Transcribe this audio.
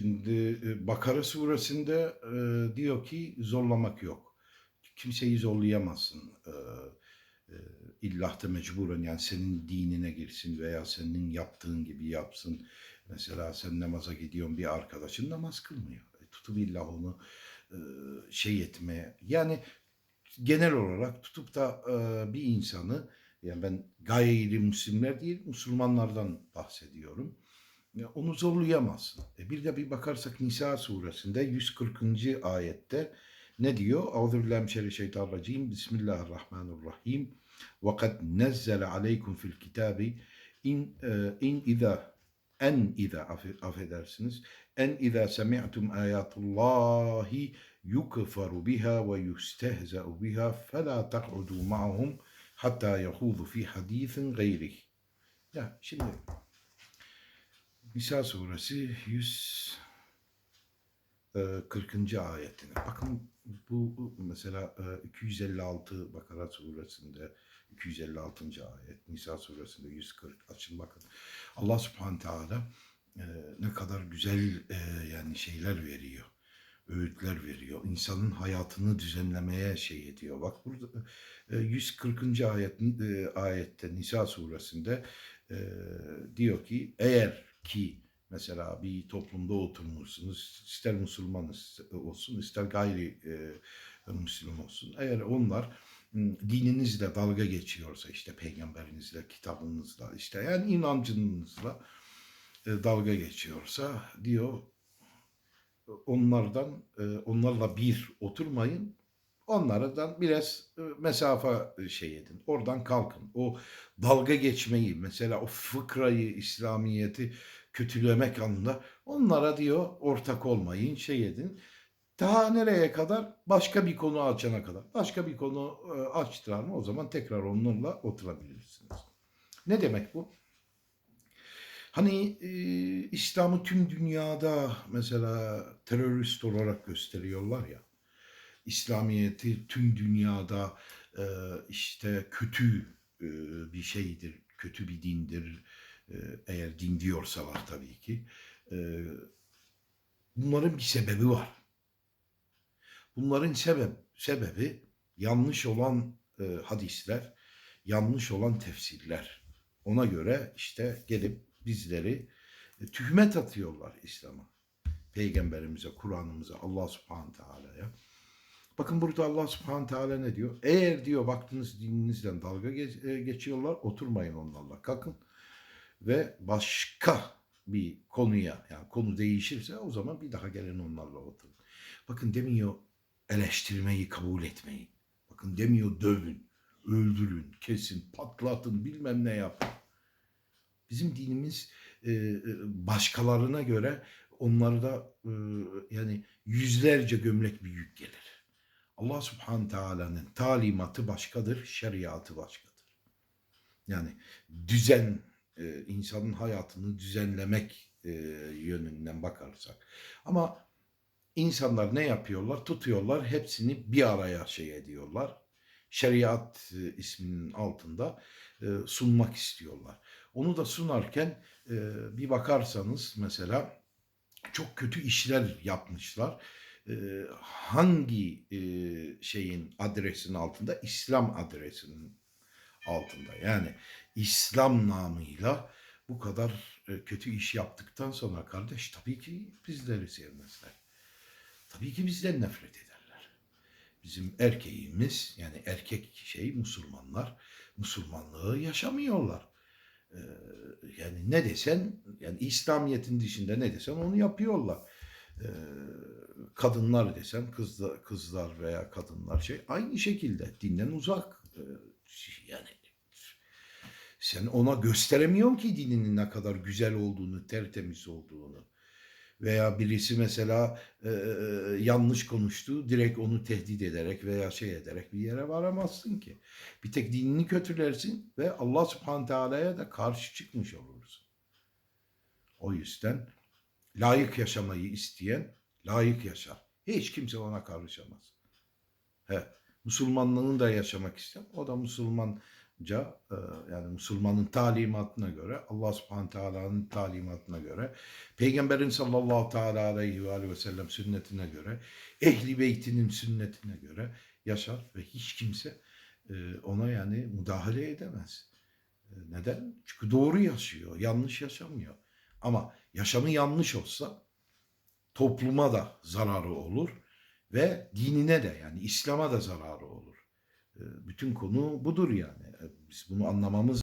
Şimdi e, Bakara suresinde e, diyor ki zorlamak yok. Kimseyi zorlayamazsın. E, e, illah da mecburen yani senin dinine girsin veya senin yaptığın gibi yapsın. Mesela sen namaza gidiyorsun bir arkadaşın namaz kılmıyor. E, tutup illa onu e, şey etmeye yani genel olarak tutup da e, bir insanı yani ben gayrimüslimler değil Müslümanlardan bahsediyorum. Onu zorlayamazsın. E bir de bir bakarsak Nisa suresinde 140. ayette ne diyor? Euzubillahimineşşeytanirracim. Bismillahirrahmanirrahim. Ve kad nezzele aleykum fil kitabi in e, in iza en iza affe- affedersiniz en iza semi'tum ayatullahi yukfaru biha ve yustehza'u biha fela tak'udu ma'hum hatta yahudu fi hadisin gayrih. Ya şimdi Nisa suresi 140. ayetine. Bakın bu mesela e, 256 Bakara suresinde 256. ayet, Nisa suresinde 140. Açın bakın. Allah subhanahu teala e, ne kadar güzel e, yani şeyler veriyor. Öğütler veriyor. İnsanın hayatını düzenlemeye şey ediyor. Bak burada e, 140. ayet e, ayette Nisa suresinde e, diyor ki eğer ki mesela bir toplumda oturmuşsunuz ister Müslüman olsun ister gayri e, Müslüman olsun eğer onlar dininizle dalga geçiyorsa işte peygamberinizle kitabınızla işte yani inancınızla e, dalga geçiyorsa diyor onlardan e, onlarla bir oturmayın onlardan biraz e, mesafe şey edin. Oradan kalkın. O dalga geçmeyi mesela o fıkrayı, İslamiyeti kötülemek anında onlara diyor ortak olmayın, şey edin. Daha nereye kadar? Başka bir konu açana kadar. Başka bir konu e, açtılar mı o zaman tekrar onlarla oturabilirsiniz. Ne demek bu? Hani e, İslam'ı tüm dünyada mesela terörist olarak gösteriyorlar ya. İslamiyet'i tüm dünyada e, işte kötü e, bir şeydir, kötü bir dindir. E, eğer din diyorsalar tabii ki. E, bunların bir sebebi var. Bunların sebep sebebi yanlış olan e, hadisler, yanlış olan tefsirler. Ona göre işte gelip bizleri e, tühmet atıyorlar İslam'a. Peygamberimize, Kur'an'ımıza, Allah subhanahu teala'ya. Bakın burada Allah subhanahu teala ne diyor? Eğer diyor baktınız dininizden dalga e, geçiyorlar, oturmayın onlarla. Kalkın ve başka bir konuya, yani konu değişirse o zaman bir daha gelin onlarla oturun. Bakın demiyor eleştirmeyi kabul etmeyin. Bakın demiyor dövün, öldürün, kesin, patlatın, bilmem ne yapın. Bizim dinimiz e, e, başkalarına göre onlarda e, yani yüzlerce gömlek bir yük gelir. Allah subhanahu teala'nın talimatı başkadır, şeriatı başkadır. Yani düzen, e, insanın hayatını düzenlemek e, yönünden bakarsak. Ama insanlar ne yapıyorlar? Tutuyorlar, hepsini bir araya şey ediyorlar. Şeriat e, isminin altında e, sunmak istiyorlar. Onu da sunarken e, bir bakarsanız mesela çok kötü işler yapmışlar. E, hangi e, şeyin adresinin altında? İslam adresinin altında. Yani İslam namıyla bu kadar e, kötü iş yaptıktan sonra kardeş tabii ki bizleri sevmezler. Tabii ki bizden nefret ederler. Bizim erkeğimiz yani erkek şey Müslümanlar Müslümanlığı yaşamıyorlar. Ee, yani ne desen yani İslamiyet'in dışında ne desen onu yapıyorlar. Ee, kadınlar desen kızlar, kızlar veya kadınlar şey aynı şekilde dinden uzak. Ee, yani sen ona gösteremiyorsun ki dininin ne kadar güzel olduğunu, tertemiz olduğunu. Veya birisi mesela e, yanlış konuştu, direkt onu tehdit ederek veya şey ederek bir yere varamazsın ki. Bir tek dinini kötülersin ve Allah subhanahu teala'ya da karşı çıkmış olursun. O yüzden layık yaşamayı isteyen layık yaşar. Hiç kimse ona karışamaz. He, Müslümanlığını da yaşamak isteyen o da Müslüman e, yani Müslümanın talimatına göre, Allah subhanahu teala'nın talimatına göre, Peygamberin sallallahu teala aleyhi ve aleyhi ve sellem sünnetine göre, ehli beytinin sünnetine göre yaşar ve hiç kimse e, ona yani müdahale edemez. E, Neden? Çünkü doğru yaşıyor, yanlış yaşamıyor. Ama yaşamı yanlış olsa topluma da zararı olur ve dinine de yani İslam'a da zararı olur. E, Bütün konu budur yani. E, Biz bunu anlamamız